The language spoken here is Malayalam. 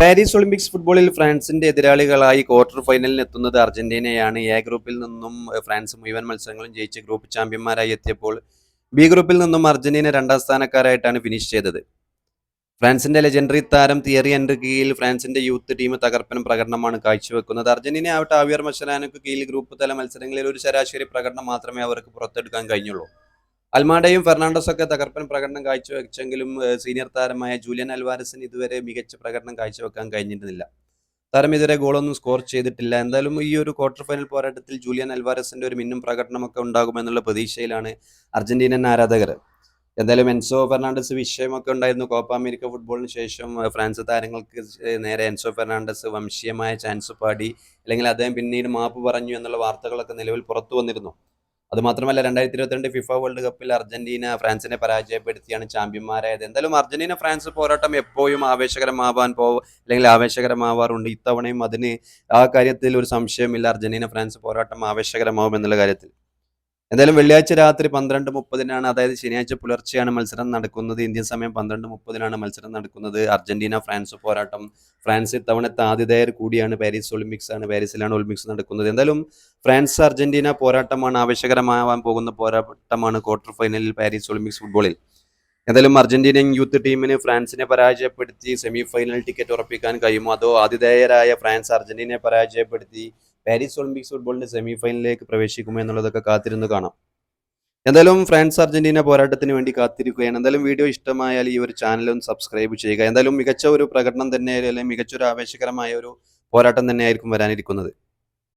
പാരീസ് ഒളിമ്പിക്സ് ഫുട്ബോളിൽ ഫ്രാൻസിന്റെ എതിരാളികളായി ക്വാർട്ടർ ഫൈനലിൽ എത്തുന്നത് അർജന്റീനയാണ്. എ ഗ്രൂപ്പിൽ നിന്നും ഫ്രാൻസ് മുഴുവൻ മത്സരങ്ങളും ജയിച്ച് ഗ്രൂപ്പ് ചാമ്പ്യന്മാരായി എത്തിയപ്പോൾ ബി ഗ്രൂപ്പിൽ നിന്നും അർജന്റീന രണ്ടാം സ്ഥാനക്കാരായിട്ടാണ് ഫിനിഷ് ചെയ്തത്. ഫ്രാൻസിന്റെ ലെജൻഡറി താരം തിയറി എൻഡ് കീഴിൽ ഫ്രാൻസിന്റെ യൂത്ത് ടീം തകർപ്പൻ പ്രകടനമാണ് കാഴ്ചവെക്കുന്നത്. അർജന്റീന ആവട്ടെ ആവിയർ മഷലാനക്ക് കീഴിൽ ഗ്രൂപ്പ് തല മത്സരങ്ങളിൽ ഒരു ശരാശരി പ്രകടനം മാത്രമേ അവർക്ക് പുറത്തെടുക്കാൻ കഴിഞ്ഞുള്ളൂ. അൽമാഡയും ഫെർണാണ്ടസും ഒക്കെ തകർപ്പൻ പ്രകടനം കാഴ്ചവെച്ചെങ്കിലും സീനിയർ താരമായ ജൂലിയൻ അൽവാരസിന് ഇതുവരെ മികച്ച പ്രകടനം കാഴ്ചവെക്കാൻ കഴിഞ്ഞിരുന്നില്ല. താരം ഇതുവരെ ഗോളൊന്നും സ്കോർ ചെയ്തിട്ടില്ല. എന്തായാലും ഈ ഒരു ക്വാർട്ടർ ഫൈനൽ പോരാട്ടത്തിൽ ജൂലിയൻ അൽവാരസിന്റെ ഒരു മിന്നും പ്രകടനമൊക്കെ ഉണ്ടാകുമെന്നുള്ള പ്രതീക്ഷയിലാണ് അർജന്റീനൻ ആരാധകർ. എന്തായാലും എൻസോ ഫെർണാണ്ടസ് വിഷയമൊക്കെ ഉണ്ടായിരുന്നു. കോപ്പ അമേരിക്ക ഫുട്ബോളിന് ശേഷം ഫ്രാൻസ് താരങ്ങൾക്ക് നേരെ എൻസോ ഫെർണാണ്ടസ് വംശീയമായ ചാൻസ് പാടി അല്ലെങ്കിൽ അദ്ദേഹം പിന്നീട് മാപ്പ് പറഞ്ഞു എന്നുള്ള വാർത്തകളൊക്കെ നിലവിൽ പുറത്തു വന്നിരുന്നു. അതുമാത്രമല്ല രണ്ടായിരത്തി ഇരുപത്തിരണ്ട് ഫിഫ വേൾഡ് കപ്പിൽ അർജന്റീന ഫ്രാൻസിനെ പരാജയപ്പെടുത്തിയാണ് ചാമ്പ്യന്മാരായത്. എന്തായാലും അർജന്റീന ഫ്രാൻസ് പോരാട്ടം എപ്പോഴും ആവേശകരമാവാൻ പോ അല്ലെങ്കിൽ ആവേശകരമാവാറുണ്ട്. ഇത്തവണയും അതിന് ആ കാര്യത്തിൽ ഒരു സംശയമില്ല. അർജന്റീന ഫ്രാൻസ് പോരാട്ടം ആവേശകരമാവും എന്നുള്ള കാര്യത്തിൽ. എന്തായാലും വെള്ളിയാഴ്ച രാത്രി പന്ത്രണ്ട് മുപ്പതിനാണ് അതായത് ശനിയാഴ്ച പുലർച്ചെയാണ് മത്സരം നടക്കുന്നത്. ഇന്ത്യൻ സമയം പന്ത്രണ്ട് മുപ്പതിനാണ് മത്സരം നടക്കുന്നത്. അർജന്റീന ഫ്രാൻസ് പോരാട്ടം. ഫ്രാൻസ് ഇത്തവണത്തെ ആതിഥേയർ കൂടിയാണ് പാരീസ് ഒളിമ്പിക്സ് ആണ് പാരീസിലാണ് ഒളിമ്പിക്സ് നടക്കുന്നത്. എന്തായാലും ഫ്രാൻസ് അർജന്റീന പോരാട്ടമാണ് ആവശ്യകരമാവാൻ പോകുന്ന പോരാട്ടമാണ് ക്വാർട്ടർ ഫൈനലിൽ പാരീസ് ഒളിമ്പിക്സ് ഫുട്ബോളിൽ. എന്തായാലും അർജന്റീനിയൻ യൂത്ത് ടീമിന് ഫ്രാൻസിനെ പരാജയപ്പെടുത്തി സെമി ഫൈനൽ ടിക്കറ്റ് ഉറപ്പിക്കാൻ കഴിയുമോ? അതോ ആതിഥേയരായ ഫ്രാൻസ് അർജന്റീനയെ പരാജയപ്പെടുത്തി പാരീസ് ഒളിമ്പിക്സ് ഫുട്ബോളിന്റെ സെമി ഫൈനലിലേക്ക് പ്രവേശിക്കുമോ എന്നുള്ളതൊക്കെ കാത്തിരുന്ന് കാണാം. എന്തായാലും ഫ്രാൻസ് അർജന്റീന പോരാട്ടത്തിന് വേണ്ടി കാത്തിരിക്കുകയാണ്. എന്തായാലും വീഡിയോ ഇഷ്ടമായാൽ ഈ ഒരു ഒന്ന് സബ്സ്ക്രൈബ് ചെയ്യുക. എന്തായാലും മികച്ച ഒരു പ്രകടനം തന്നെ അല്ലെങ്കിൽ മികച്ച ഒരു ആവേശകരമായ ഒരു പോരാട്ടം തന്നെയായിരിക്കും വരാനിരിക്കുന്നത്.